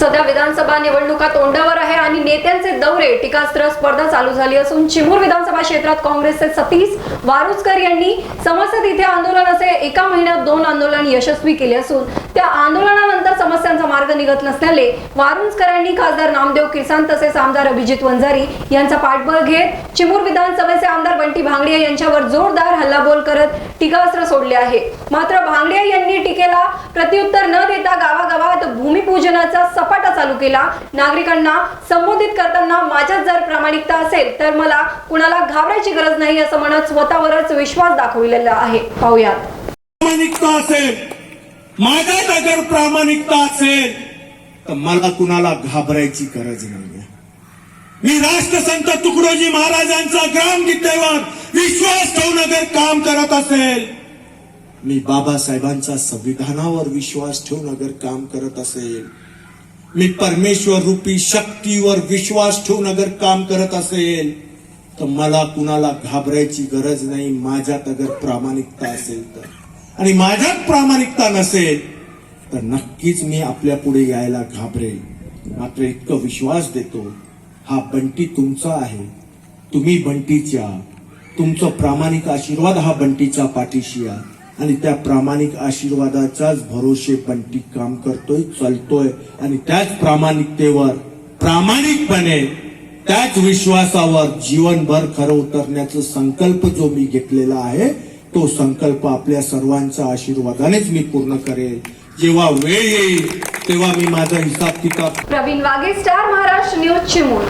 सध्या विधानसभा निवडणुका तोंडावर आहे आणि नेत्यांचे दौरे टीकास्त्र स्पर्धा चालू झाली असून चिमूर विधानसभा क्षेत्रात काँग्रेसचे सतीश वारुसकर यांनी समस्या तिथे आंदोलनाचे एका महिन्यात दोन आंदोलन यशस्वी केले असून त्या आंदोलनाला निघत नसल्याने वारुंजकरांनी खासदार नामदेव किसान तसेच आमदार अभिजित वंजारी यांचा पाठबळ घेत चिमूर विधानसभेचे आमदार बंटी भांगडिया यांच्यावर जोरदार हल्लाबोल करत टीकास्त्र सोडले आहे. मात्र भांगडिया यांनी टीकेला प्रत्युत्तर न देता गावागावात भूमिपूजनाचा सपाटा चालू केला. नागरिकांना संबोधित करताना माझ्यात जर प्रामाणिकता असेल तर मला कुणाला घाबरायची गरज नाही असं म्हणत स्वतःवरच विश्वास दाखविलेला आहे. पाहुयात. प्रामाणिकता असेल. माझ्यात अगर प्रामाणिकता असेल. तर मला कुणाला घाबरायची गरज नाही मी राष्ट्रसंत तुकडोजी महाराजांचा ग्राम गीतेवर विश्वास ठेवून अगर काम करत असेल. मी बाबासाहेबांचा संविधानावर विश्वास ठेवून अगर काम करत असेल. मी परमेश्वर रूपी शक्तीवर विश्वास ठेवून अगर काम करत असेल. तर मला कुणाला घाबरायची गरज नाही माझ्यात अगर प्रामाणिकता असेल तर. आणि माझ्यात प्रामाणिकता नसेल तर नक्कीच मी आपल्या पुढे यायला घाबरेल. मात्र इतकं विश्वास देतो हा बंटी तुमचा आहे. तुम्ही बंटीच्या तुमचा प्रामाणिक आशीर्वाद हा बंटीच्या पाठीशी आहे. आणि त्या प्रामाणिक आशीर्वादाचाच भरोसे बंटी काम करतोय चालतोय. आणि त्याच प्रामाणिकतेवर प्रामाणिकपणे त्याच विश्वासावर जीवनभर खरं उतरण्याचा संकल्प जो मी घेतलेला आहे तो संकल्प आपल्या सर्वांच्या आशीर्वादानेच मी पूर्ण करेल. जेव्हा वेळ येईल तेव्हा मी माझा हिसाब किताब प्रवीण वागे स्टार महाराष्ट्र न्यूज चिमूर.